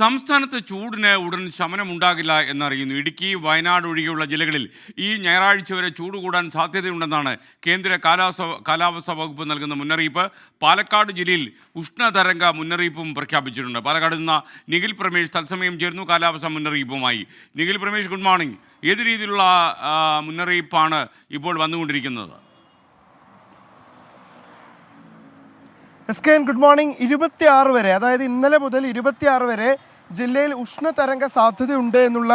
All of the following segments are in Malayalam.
സംസ്ഥാനത്ത് ചൂടിന് ഉടൻ ശമനമുണ്ടാകില്ല എന്നറിയുന്നു. ഇടുക്കി വയനാട് ഒഴികെയുള്ള ജില്ലകളിൽ ഈ ഞായറാഴ്ച വരെ ചൂട് കൂടാൻ സാധ്യതയുണ്ടെന്നാണ് കേന്ദ്ര കാലാവസ്ഥ കാലാവസ്ഥാ വകുപ്പ് നൽകുന്ന മുന്നറിയിപ്പ്. പാലക്കാട് ജില്ലയിൽ ഉഷ്ണതരംഗ മുന്നറിയിപ്പും പ്രഖ്യാപിച്ചിട്ടുണ്ട്. പാലക്കാട് നിന്ന നിഖിൽ പ്രമേഷ് തത്സമയം ചേർന്നു കാലാവസ്ഥാ മുന്നറിയിപ്പുമായി. Nikhil Pramesh good morning. ഏത് രീതിയിലുള്ള മുന്നറിയിപ്പാണ് ഇപ്പോൾ വന്നുകൊണ്ടിരിക്കുന്നത്? S K N good morning ഇരുപത്തിയാറ് വരെ അതായത് ഇന്നലെ മുതൽ ഇരുപത്തിയാറ് വരെ ജില്ലയിൽ ഉഷ്ണതരംഗ സാധ്യതയുണ്ട് എന്നുള്ള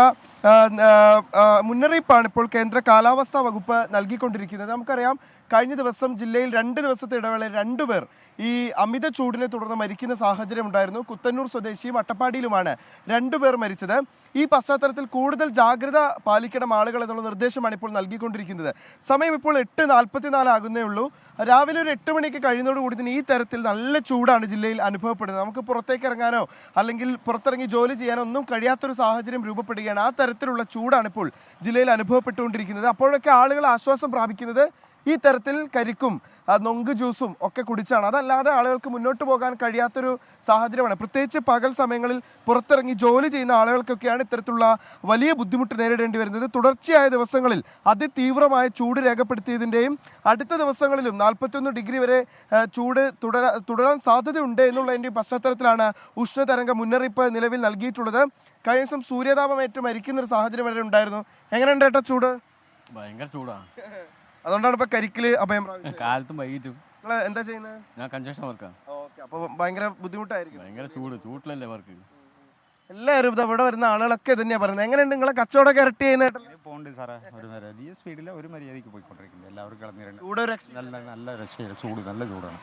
മുന്നറിയിപ്പാണ് ഇപ്പോൾ കേന്ദ്ര കാലാവസ്ഥാ വകുപ്പ് നൽകിക്കൊണ്ടിരിക്കുന്നത്. നമുക്കറിയാം കഴിഞ്ഞ ദിവസം ജില്ലയിൽ രണ്ട് ദിവസത്തെ ഇടവേളയിൽ രണ്ടുപേർ ഈ അമിത ചൂടിനെ തുടർന്ന് മരിക്കുന്ന സാഹചര്യം ഉണ്ടായിരുന്നു. കുത്തന്നൂർ സ്വദേശിയും അട്ടപ്പാടിയിലുമാണ് രണ്ടുപേർ മരിച്ചത്. ഈ പശ്ചാത്തലത്തിൽ കൂടുതൽ ജാഗ്രത പാലിക്കണം ആളുകൾ എന്നുള്ള നിർദ്ദേശമാണ് ഇപ്പോൾ നൽകിക്കൊണ്ടിരിക്കുന്നത്. സമയം ഇപ്പോൾ എട്ട് നാൽപ്പത്തിനാല് ആകുന്നേ ഉള്ളൂ. രാവിലെ ഒരു എട്ട് മണിക്ക് കഴിയുന്നതോടുകൂടി തന്നെ ഈ തരത്തിൽ നല്ല ചൂടാണ് ജില്ലയിൽ അനുഭവപ്പെടുന്നത്. നമുക്ക് പുറത്തേക്ക് ഇറങ്ങാനോ അല്ലെങ്കിൽ പുറത്തിറങ്ങി ജോലി ചെയ്യാനോ ഒന്നും കഴിയാത്തൊരു സാഹചര്യം രൂപപ്പെടുകയാണ്. ആ തരത്തിലുള്ള ചൂടാണ് ഇപ്പോൾ ജില്ലയിൽ അനുഭവപ്പെട്ടുകൊണ്ടിരിക്കുന്നത്. അപ്പോഴൊക്കെ ആളുകൾ ആശ്വാസം പ്രാപിക്കുന്നത് ഈ തരത്തിൽ കരിക്കും നൊങ്ക് ജ്യൂസും ഒക്കെ കുടിച്ചാണ്. അതല്ലാതെ ആളുകൾക്ക് മുന്നോട്ട് പോകാൻ കഴിയാത്തൊരു സാഹചര്യമാണ്. പ്രത്യേകിച്ച് പകൽ സമയങ്ങളിൽ പുറത്തിറങ്ങി ജോലി ചെയ്യുന്ന ആളുകൾക്കൊക്കെയാണ് ഇത്തരത്തിലുള്ള വലിയ ബുദ്ധിമുട്ട് നേരിടേണ്ടി വരുന്നത്. തുടർച്ചയായ ദിവസങ്ങളിൽ അതിതീവ്രമായ ചൂട് രേഖപ്പെടുത്തിയതിന്റെയും അടുത്ത ദിവസങ്ങളിലും നാൽപ്പത്തൊന്ന് ഡിഗ്രി വരെ ചൂട് തുടരാ തുടരാൻ സാധ്യതയുണ്ട് എന്നുള്ളതിന്റെയും പശ്ചാത്തലത്തിലാണ് ഉഷ്ണതരംഗ മുന്നറിയിപ്പ് നിലവിൽ നൽകിയിട്ടുള്ളത്. കഴിഞ്ഞ ദിവസം സൂര്യതാപമേറ്റ് മരിക്കുന്ന ഒരു സാഹചര്യം വരെ ഉണ്ടായിരുന്നു. എങ്ങനെയുണ്ട് ഏട്ടാ ചൂട്? ഭയങ്കര ചൂടാണ് അതുകൊണ്ടാണ് ഇപ്പൊ കരിക്കിൽ അഭയം പ്രാപിച്ചത്. കാലത്തും വൈകിട്ടും. എന്താ ചെയ്യുന്നത് ഞാൻ കൺസ്ട്രക്ഷൻ വർക്കാണ് ഓക്കെ അപ്പൊ ഭയങ്കര ബുദ്ധിമുട്ടായിരിക്കും. ഭയങ്കര ചൂട് ചൂട്ടിലല്ലേ വർക്ക് എല്ലാവരും ഇത് ഇവിടെ വരുന്ന ആളുകളൊക്കെ തന്നെയാ പറയുന്നത്. എങ്ങനെയുണ്ട് നിങ്ങളെ കച്ചവടമൊക്കെ ഇരട്ടി ചെയ്യുന്നതായിട്ട് പോണ്ട് സാറേ ഒരു മര്യാദ. ഈ സ്പീഡിൽ ഒരു മര്യാദയ്ക്ക് പോയിക്കൊണ്ടിരിക്കുന്നത് എല്ലാവർക്കും കിളന്നിരുന്നു ചൂട് ഒരു രക്ഷ- നല്ല നല്ല രക്ഷയില്ല. ചൂട് നല്ല ചൂടാണ്.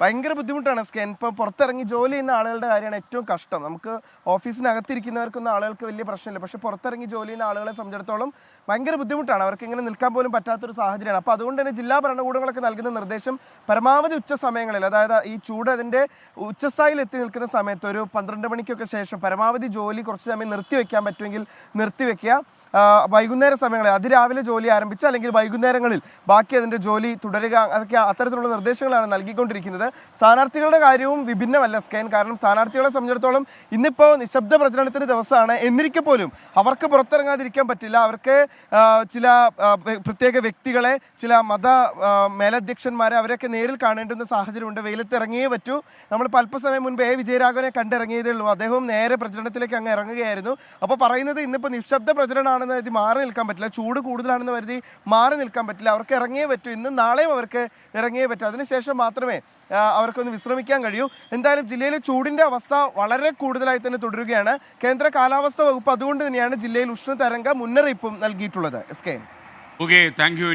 ഭയങ്കര ബുദ്ധിമുട്ടാണ് സ്കാൻ. ഇപ്പൊ പുറത്തിറങ്ങി ജോലി ചെയ്യുന്ന ആളുകളുടെ കാര്യമാണ് ഏറ്റവും കഷ്ടം. നമുക്ക് ഓഫീസിനകത്തിരിക്കുന്നവർക്കൊന്നും ആളുകൾക്ക് വലിയ പ്രശ്നമില്ല. പക്ഷെ പുറത്തിറങ്ങി ജോലി ചെയ്യുന്ന ആളുകളെ സംബന്ധിച്ചിടത്തോളം ഭയങ്കര ബുദ്ധിമുട്ടാണ്. അവർക്ക് ഇങ്ങനെ നിൽക്കാൻ പോലും പറ്റാത്തൊരു സാഹചര്യമാണ്. അപ്പോൾ അതുകൊണ്ട് തന്നെ ജില്ലാ ഭരണകൂടങ്ങളൊക്കെ നൽകുന്ന നിർദ്ദേശം പരമാവധി ഉച്ച സമയങ്ങളിൽ അതായത് ഈ ചൂട് അതിന്റെ ഉച്ചസ്ഥായിൽ എത്തി നിൽക്കുന്ന സമയത്ത് ഒരു പന്ത്രണ്ട് മണിക്കൊക്കെ ശേഷം പരമാവധി ജോലി കുറച്ച് സമയം നിർത്തി വെക്കാൻ പറ്റുമെങ്കിൽ നിർത്തിവെക്കുക. ആ, വൈകുന്നേര സമയങ്ങളിൽ അതിരാവിലെ ജോലി ആരംഭിച്ച് അല്ലെങ്കിൽ വൈകുന്നേരങ്ങളിൽ ബാക്കി അതിന്റെ ജോലി തുടരുക അതൊക്കെ അത്തരത്തിലുള്ള നിർദ്ദേശങ്ങളാണ് നൽകിക്കൊണ്ടിരിക്കുന്നത്. സ്ഥാനാർത്ഥികളുടെ കാര്യവും വിഭിന്നമല്ല സ്കാൻ. കാരണം സ്ഥാനാർത്ഥികളെ സംബന്ധിച്ചിടത്തോളം ഇന്നിപ്പോൾ നിശബ്ദ പ്രചരണത്തിന്റെ ദിവസമാണ്. എന്നിരിക്കെ പോലും അവർക്ക് പുറത്തിറങ്ങാതിരിക്കാൻ പറ്റില്ല. അവർക്ക് ചില പ്രത്യേക വ്യക്തികളെ ചില മത മേലധ്യക്ഷന്മാരെ അവരെയൊക്കെ നേരിൽ കാണേണ്ടുന്ന സാഹചര്യമുണ്ട്. വെയിലത്ത് ഇറങ്ങിയേ പറ്റൂ. നമ്മൾ അല്പസമയം മുൻപ് എ. വിജയരാഘവനെ കണ്ടിറങ്ങിയതേ ഉള്ളൂ. അദ്ദേഹവും നേരെ പ്രചരണത്തിലേക്ക് അങ്ങ് ഇറങ്ങുകയായിരുന്നു. അപ്പോൾ പറയുന്നത് ഇന്നിപ്പോൾ നിശബ്ദ പ്രചരണമാണെന്ന് കരുതി മാറി നിൽക്കാൻ പറ്റില്ല. ചൂട് കൂടുതലാണെന്ന് കരുതി മാറി നിൽക്കാൻ പറ്റില്ല. അവർക്ക് ഇറങ്ങിയേ പറ്റൂ. ഇന്നും നാളെയും അവർക്ക് ഇറങ്ങിയേ പറ്റൂ. അതിനുശേഷം മാത്രമേ അവർക്കൊന്ന് വിശ്രമിക്കാൻ കഴിയൂ. എന്തായാലും ജില്ലയിലെ ചൂടിന്റെ അവസ്ഥ വളരെ കൂടുതലായി തന്നെ തുടരുകയാണ്. കേന്ദ്ര കാലാവസ്ഥാ വകുപ്പ് അതുകൊണ്ട് തന്നെയാണ് ജില്ലയിൽ ഉഷ്ണതരംഗ മുന്നറിയിപ്പും നൽകിയിട്ടുള്ളത്. S K okay thank you